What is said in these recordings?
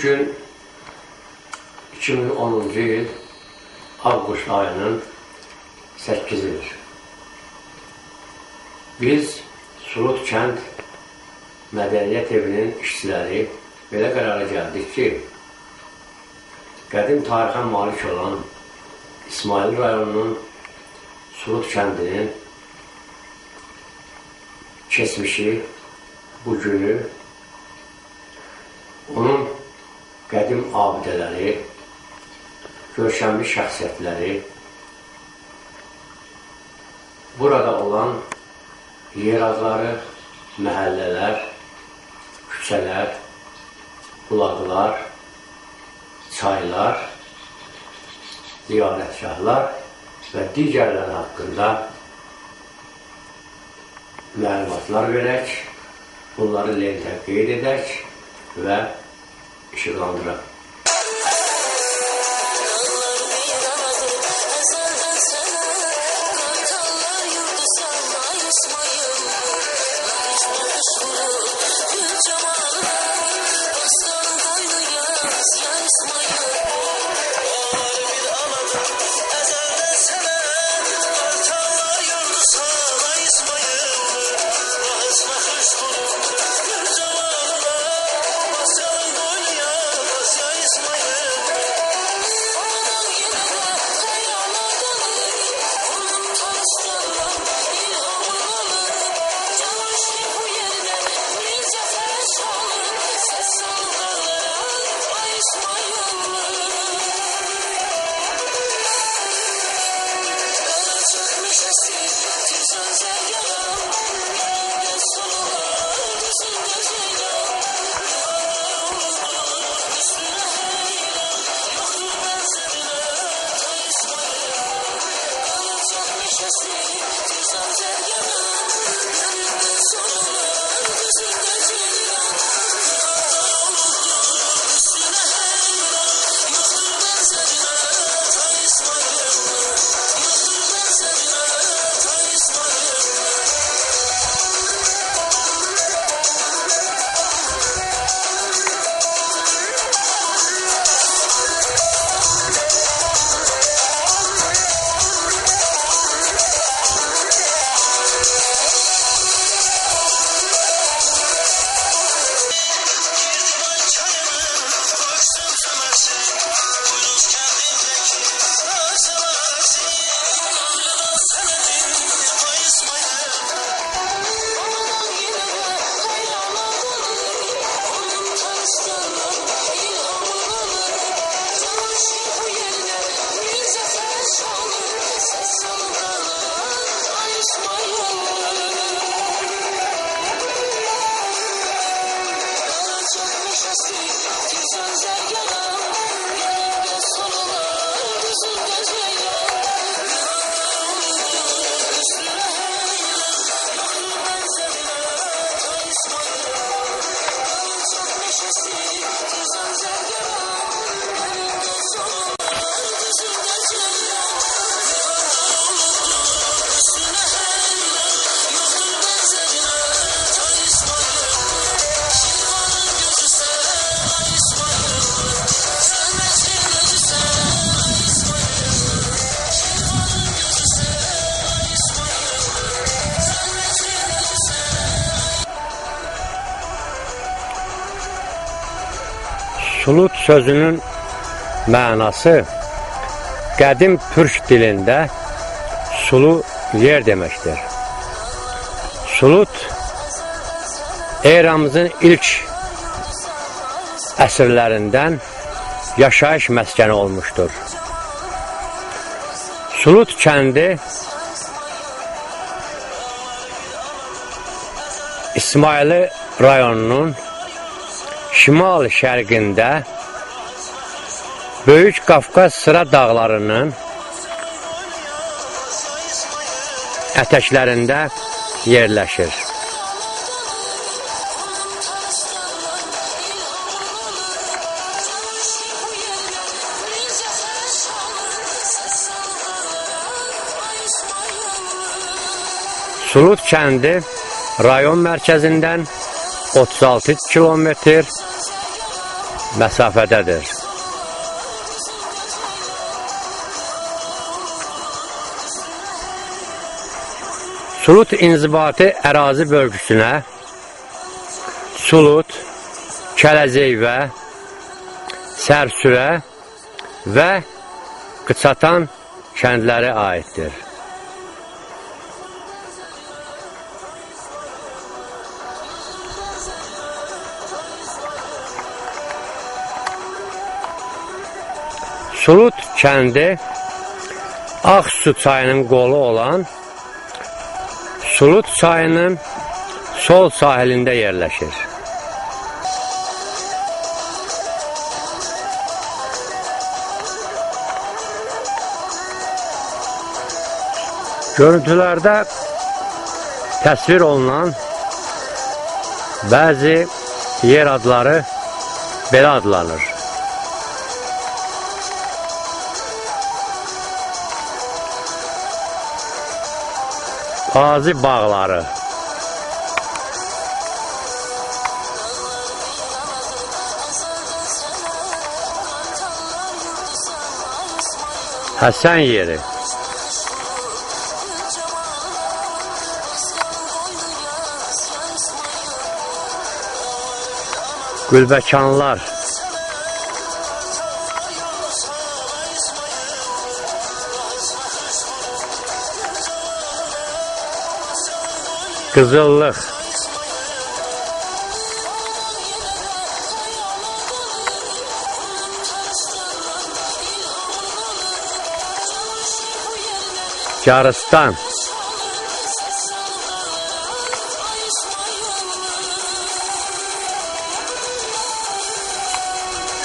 Bugün 2010 yıl Avqust ayının 8-idir. Biz Sulut kənd Mədəniyyət Evinin işçiləri belə qərara gəldik ki, qədim tarixə malik olan İsmail rayonunun Sulut kəndinin keçmişi, bugünü, onun qədim abidələri, görkəmli şəxsiyyətləri, burada olan yer adları, məhəllələr, küçələr, bulaqlar, çaylar, ziyarətgahlar və digərləri haqqında məlumatlar verək, bunları lentə qeyd edək və 雪狼队。Christmas. Sulut sözünün mənası qədim türk dilində sulu yer deməkdir. Sulut eramızın ilk əsrlərindən yaşayış məskəni olmuşdur. Sulut kəndi İsmaili rayonunun şimal şərqində Böyük Qafqaz sıra dağlarının ətəklərində yerləşir. Sulut kəndi rayon mərkəzindən 36 kilometr məsafədədir. Sulut inzibati ərazi bölgüsünə Sulut, Kələzeyvə, Sərsürə və Qıçatan kəndləri aiddir. Sulut kəndi Ağsu çayının qolu olan Sulut çayının sol sahilində yerləşir. Görüntülərdə təsvir olunan bəzi yer adları belə adlanır. Qazi bağları. Həsən yeri. Gülbəkanlar. Kızıllık. Çaristan.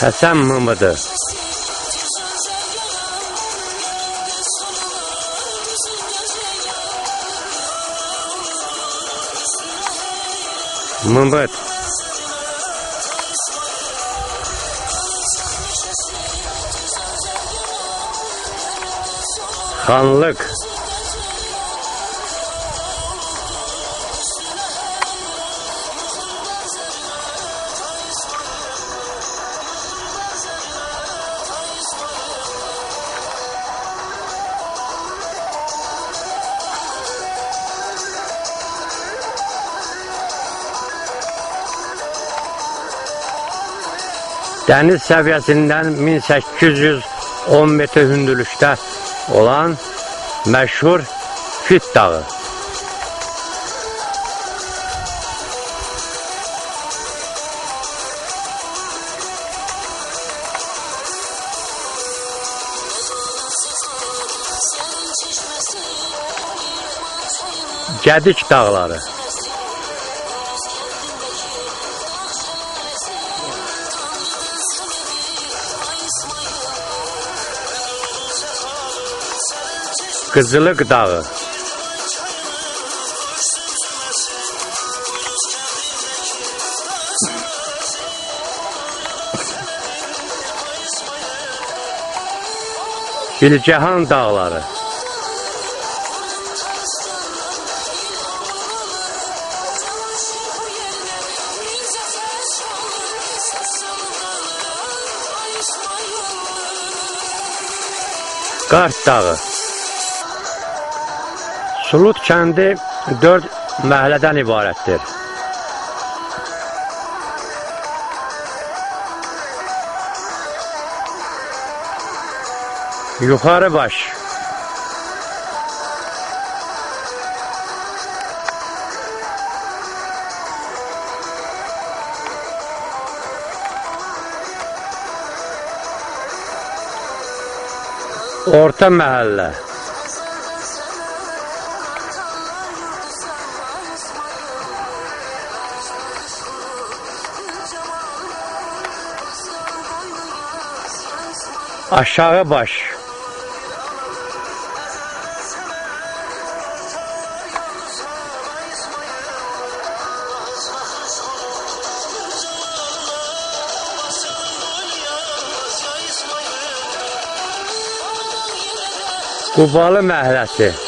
Hasan Mamadı. Мандайт. Ханлык. Dəniz səviyyəsindən 1810 metr hündürlükdə olan məşhur Fit dağı. Gədik dağları. Kızılık Dağı. Bilgehan Dağları. Kart Dağı. Sulut kəndi 4 məhəllədən ibarətdir. Yuxarı baş. Orta məhəllə. Aşağı baş. Qubalı məhəlləsi.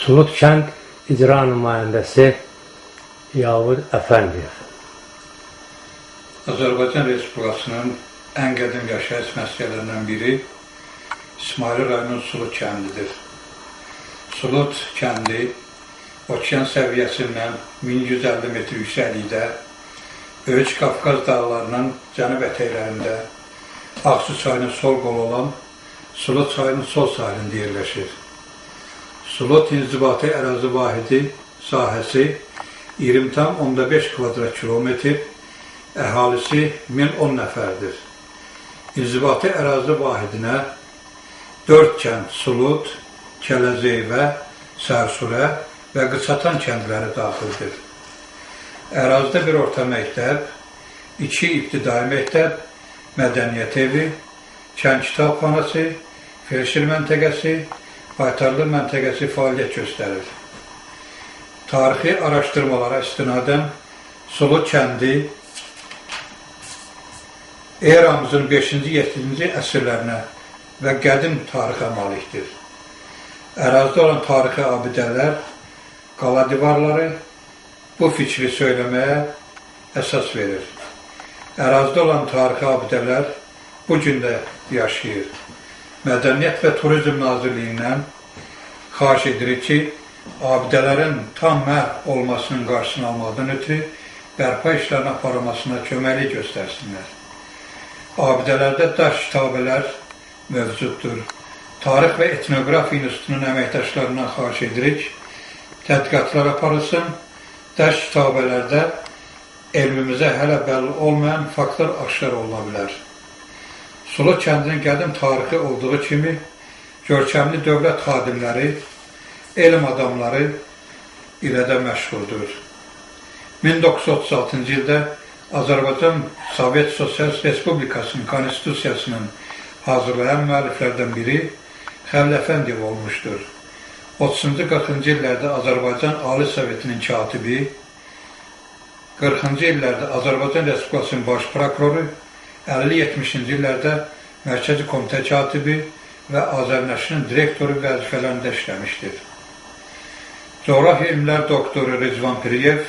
Sulut kənd icra nümayəndəsi Yavuz Əfəndiyev. Azərbaycan Respublikasının ən qədim yaşayış məskənlərindən biri İsmail rayonunun Sulut kəndidir. Sulut kəndi okean səviyyəsindən 1150 metr yüksəklikdə Böyük Qafqaz dağlarının cənub ətəklərində Ağsu çayının sol qolu olan Sulut çayının sol sahilində yerləşir. Sulut inzibati ərazi vahidi sahəsi 20,5 kvadrat kilometr, əhalisi 1010 nəfərdir. İnzibati ərazi vahidinə 4 kənd Sulut, Kələzeyvə, Sərsurə və Qıçatan kəndləri daxildir. Ərazidə bir orta məktəb, iki ibtidai məktəb, mədəniyyət evi, kənd kitabxanası, Felşir məntəqəsi, Baytarlı məntəqəsi fəaliyyət göstərir. Tarixi araşdırmalara istinadən Sulu kəndi eramızın 5-ci, 7-ci əsrlərinə və qədim tarixə malikdir. Ərazidə olan tarixi abidələr, qala divarları bu fikri söyləməyə əsas verir. Ərazidə olan tarixi abidələr bu gün də yaşayır. Mədəniyyət və Turizm Nazirliyindən xahiş edirik ki, abidələrin tam məhv olmasının qarşısını almaqdan ötürü bərpa işlərin aparılmasına köməklik göstərsinlər. Abidələrdə daş kitabələr mövcuddur. Tarix və Etnografiya İnstitutunun əməkdaşlarından xahiş edirik, tədqiqatlar aparılsın, daş kitabələrdə elmimizə hələ bəlli olmayan faktlar aşkar oluna bilər. Sulu kəndinin qədim tarixi olduğu kimi, görkəmli dövlət xadimləri, elm adamları ilə də məşğuldur. 1936-cı ildə Azərbaycan Sovet Sosialist Respublikasının Konstitusiyasının hazırlayan müəlliflərdən biri Xəvl Əfəndiyev olmuşdur. 30-cu 40-cı illərdə Azərbaycan Ali Sovetinin katibi, 40-cı illərdə Azərbaycan Respublikasının baş prokuroru, 50-70-ci illərdə Mərkəzi Komitə katibi və Azərnəşrin direktoru vəzifələrində işləmişdir. Coğrafiya elmlər doktoru Rızvan Piriyev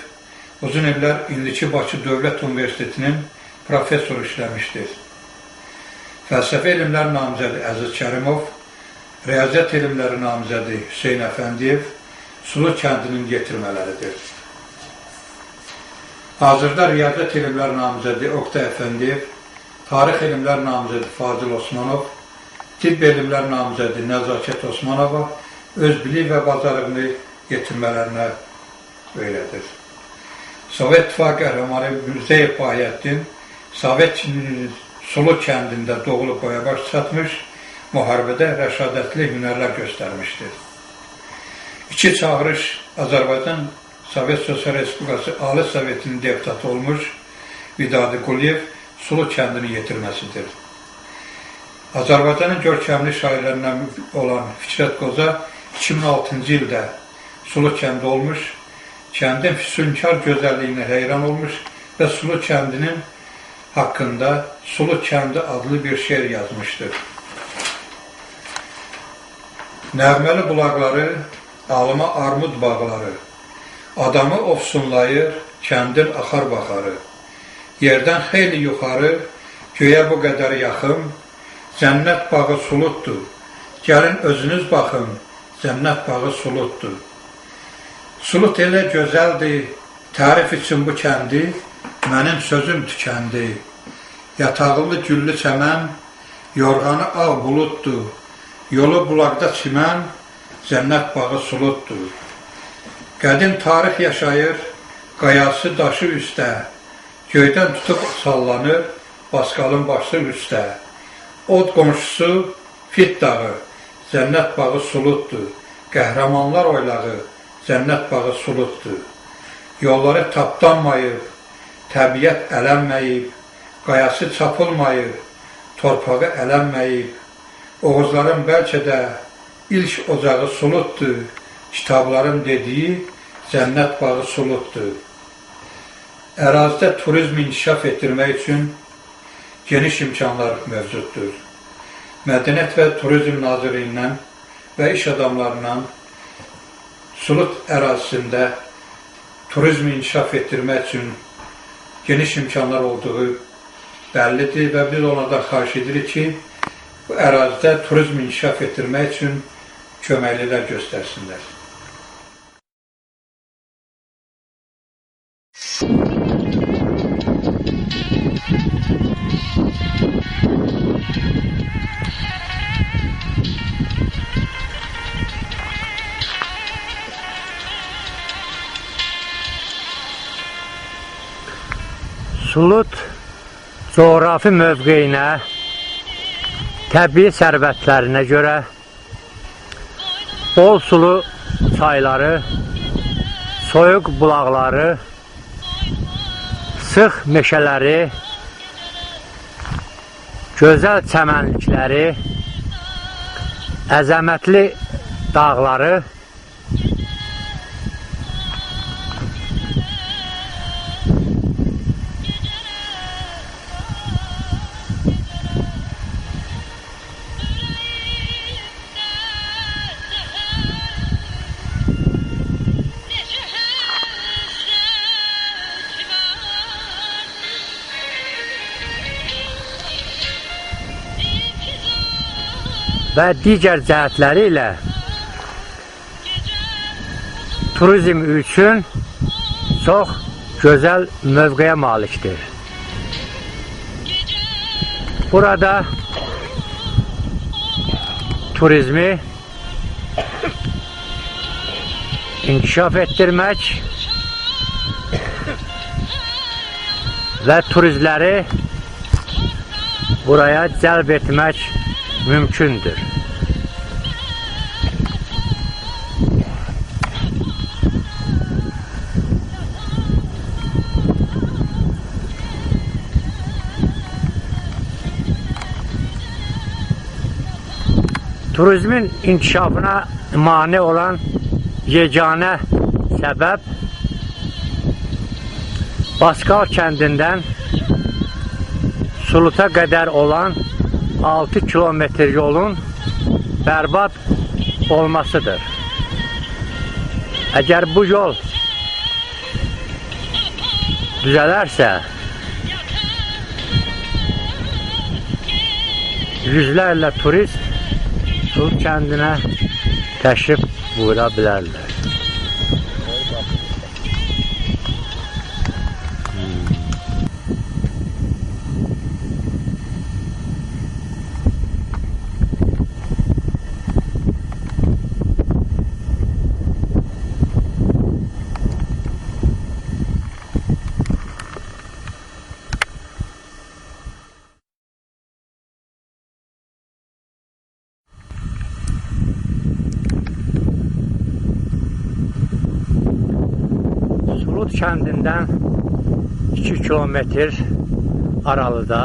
uzun illər indiki Bakı Dövlət Universitetinin professoru işləmişdir. Fəlsəfə elmlər namizədi Əziz Kərimov, Riyaziyyat elmləri namizədi Hüseyin Əfəndiyev Sulu kəndinin yetirmələridir. Hazırda Riyaziyyat elmlər namizədi Oktay Əfəndiyev, Tarix elmlər namizədi Fazil Osmanov, Tibb elmlər namizədi Nəzakət Osmanova öz bilik və bacarığını yetirmələrinə öyrədir. Sovet İttifaqı qəhrəmanı Müzəyev Bahiyəddin Sovet Sulu kəndində doğulub boyabaş çatmış, müharibədə rəşadətli hünərlər göstərmişdir. İki çağırış Azərbaycan Sovet Sosial Respublikası Ali Sovetinin deputatı olmuş Vidadi Quliyev Sulu kəndini yetirməsidir. Azərbaycanın görkəmli şairlərindən olan Fikrət Qoza 2006-cı ildə Sulu kəndi olmuş, kəndin füsunkar gözəlliyinə heyran olmuş və Sulu kəndinin haqqında Sulu kəndi adlı bir şeir yazmışdır. Nəğməli bulaqları, alıma armud bağları, adamı ofsunlayır, kəndin axar baxarı. Yerdən xeyli yuxarı, göyə bu qədər yaxın, cənnət bağı suluddur. Gəlin özünüz baxın, cənnət bağı suluddur. Sulut elə gözəldir, tərif üçün bu kəndi, mənim sözüm tükəndi. Yatağılı güllü çəmən, yorğanı ağ buluddur. Yolu bulaqda çimən, cənnət bağı suluddur. Qədim tarix yaşayır, qayası daşı üstə, göydən tutub sallanır, basqalın başı üstə. Od qonşusu Fit dağı, cənnət bağı suluddur. Qəhrəmanlar oylağı, Cənnət bağı suluddur. Yolları tapdanmayıb, təbiət ələnməyib, qayası çapılmayıb, torpağı ələnməyib. Oğuzların bəlkə də ilk ocağı suluddur. Kitabların dediyi cənnət bağı suluddur. Ərazidə turizm inkişaf etdirmək üçün geniş imkanlar mövcuddur. Mədəniyyət və Turizm Nazirliyindən və iş adamlarından Sulut ərazisində turizmi inkişaf etdirmək üçün geniş imkanlar olduğu bəllidir və biz onlardan xahiş edirik ki, bu ərazidə turizmi inkişaf etdirmək üçün köməklər göstərsinlər. Sulut coğrafi mövqeyinə, təbii sərvətlərinə görə bol sulu çayları, soyuq bulaqları, sıx meşələri, gözəl çəmənlikləri, əzəmətli dağları ve diğer cihetleriyle turizm için çok güzel mövqeye maliktir. Burada turizmi inkişaf ettirmek ve turistleri buraya cəlb etmək mümkündür. Turizmin inkişafına mane olan yeganə səbəb Baskal kəndindən Suluta qədər olan 6 kilometr yolun bərbad olmasıdır. Əgər bu yol düzələrsə, yüzlərlə turist Sulut kəndinə təşrif buyura bilərlər. Sulut kəndindən 2 kilometr aralıda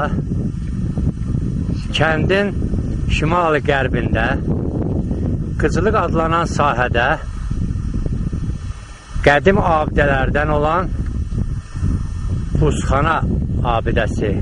kəndin şimali qərbində Qızılıq adlanan sahədə qədim abidələrdən olan Buzxana abidəsi